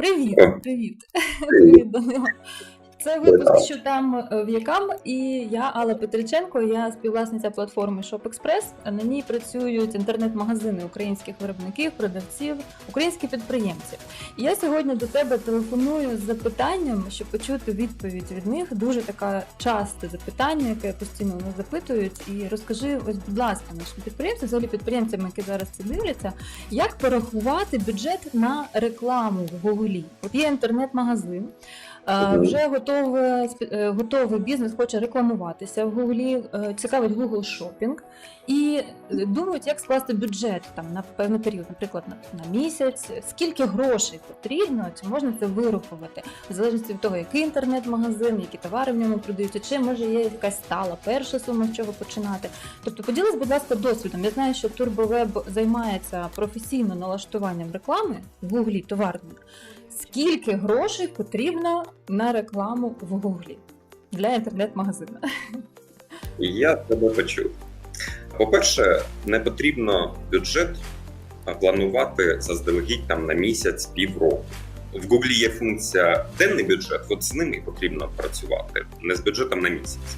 Привіт, привіт. Привіт. Привіт, Данило. Це випуск, що там е, в якам, і я Алла Петриченко, я співвласниця платформи ShopExpress. На ній працюють інтернет-магазини українських виробників, продавців, українські підприємці. І я сьогодні до тебе телефоную з запитанням, щоб почути відповідь від них. Дуже таке часте запитання, яке постійно вони запитують. І розкажи, ось, будь ласка, нашим підприємцям, взагалі підприємцям, які зараз це дивляться, як порахувати бюджет на рекламу в Гуглі? От є інтернет-магазин. Е. Вже готове, е, готовий бізнес хоче рекламуватися в Гуглі, е, цікавить Google Shopping і думають, як скласти бюджет там на певний період, наприклад, на, на місяць, скільки грошей потрібно, чи можна це вирахувати, в залежності від того, який інтернет-магазин, які товари в ньому продаються, чи може є якась стала перша сума, з чого починати. Тобто, поділись, будь ласка, досвідом. Я знаю, що TurboWeb займається професійно налаштуванням реклами в Гуглі товарної. Скільки грошей потрібно на рекламу в Гуглі для інтернет-магазина? Я тебе почув. По-перше, не потрібно бюджет планувати заздалегідь там на місяць, півроку. В Гуглі є функція денний бюджет, от з ними потрібно працювати, не з бюджетом на місяць.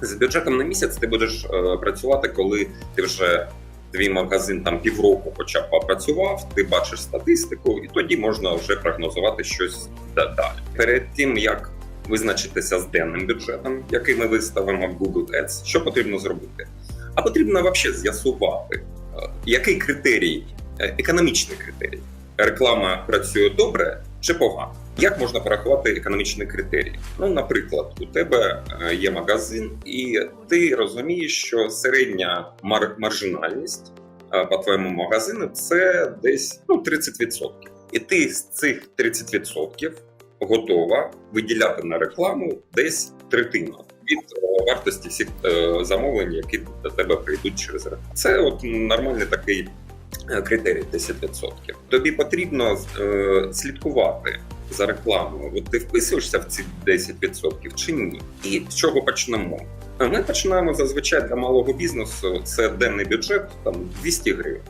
З бюджетом на місяць ти будеш е, працювати, коли ти вже твій магазин там півроку хоча б попрацював, ти бачиш статистику, і тоді можна вже прогнозувати щось далі. Перед тим як визначитися з денним бюджетом, який ми виставимо в Google Ads, що потрібно зробити? А потрібно взагалі з'ясувати, е, який критерій, е, економічний критерій. Реклама працює добре чи погано? Як можна порахувати економічний критерій? Ну, наприклад, у тебе е, є магазин, і ти розумієш, що середня мар- маржинальність е, по твоєму магазину це десь ну, 30%. І ти з цих 30% готова виділяти на рекламу десь третину від е, вартості всіх замовлень, які до тебе прийдуть через рекламу. Це от нормальний такий критерій 10%. Тобі потрібно слідкувати за рекламою. От ти вписуєшся в ці 10% чи ні? І з чого почнемо? Ми починаємо зазвичай для малого бізнесу. Це денний бюджет там 200 гривень.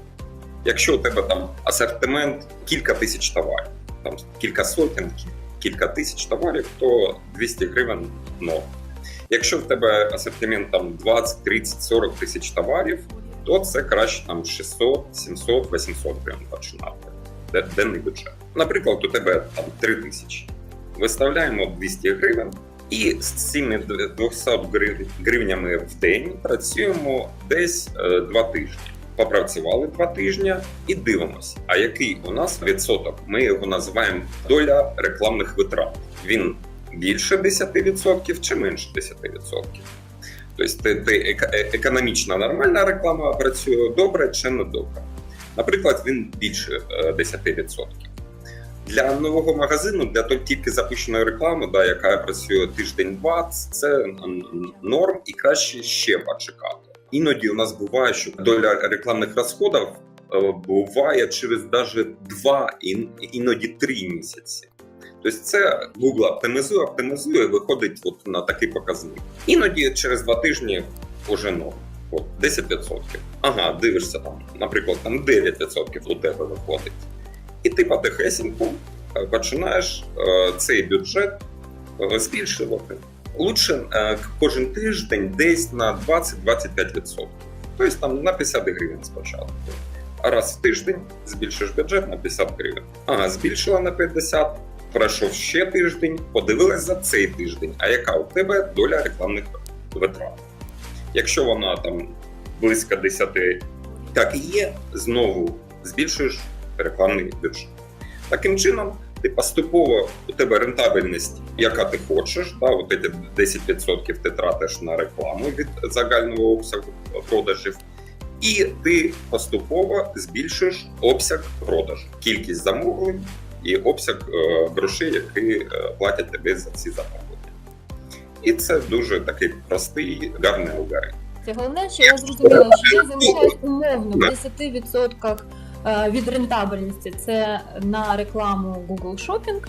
Якщо у тебе там асортимент кілька тисяч товарів, там кілька сотень, кілька тисяч товарів, то 200 гривень норм. Якщо в тебе асортимент там 20, 30, 40 тисяч товарів, то це краще там 600, 700, 800 гривень починати. Денний бюджет. Наприклад, у тебе там 3 тисячі. Виставляємо 200 гривень, і з цими 200 гривнями в день працюємо десь 2 тижні. Попрацювали два тижні і дивимося, а який у нас відсоток? Ми його називаємо доля рекламних витрат. Він більше 10% чи менше 10%. Тобто ти, е- економічна нормальна реклама працює добре чи не добре. Наприклад, він більше е, 10%. Для нового магазину, для тільки запущеної реклами, да, яка працює тиждень-два, це норм і краще ще почекати. Іноді у нас буває, що доля рекламних розходів е, буває через навіть два, іноді три місяці. Тобто це Google оптимізує, оптимізує, виходить от на такий показник. Іноді через два тижні вже норм. От 10%. Ага, дивишся там, наприклад, там 9% у тебе виходить. І ти потихесеньку е, починаєш е, цей бюджет е, збільшувати. Лучше кожен тиждень десь на 20-25%. Тобто там на 50 гривень спочатку. А раз в тиждень збільшиш бюджет на 50 гривень. Ага, збільшила на 50, пройшов ще тиждень, подивилась за цей тиждень, а яка у тебе доля рекламних витрат. Якщо вона там близько 10, так і є, знову збільшуєш рекламний бюджет. Таким чином, ти поступово у тебе рентабельність, яка ти хочеш, да, от ці 10% ти тратиш на рекламу від загального обсягу продажів. І ти поступово збільшуєш обсяг продажу, кількість замовлень і обсяг е, грошей, які е, платять тобі за ці замовлення. І це дуже такий простий, гарний алгоритм. Це головне, що я зрозуміла, що я залишаюсь умовно в 10% е, від рентабельності це на рекламу Google Shopping,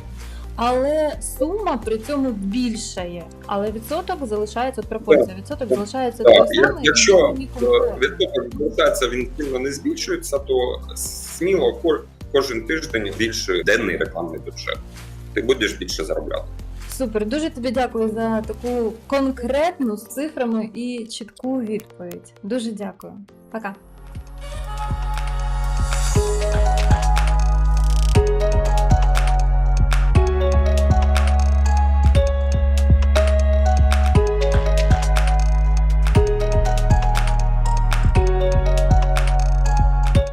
але сума при цьому більшає. Але відсоток залишається от пропорція. Відсоток залишається Так, той самий. якщо е, відсоток залишається, він сильно не збільшується, то сміло кожен тиждень збільшуй денний рекламний бюджет. Ти будеш більше заробляти. Супер, дуже тобі дякую за таку конкретну з цифрами і чітку відповідь. Дуже дякую. Пока.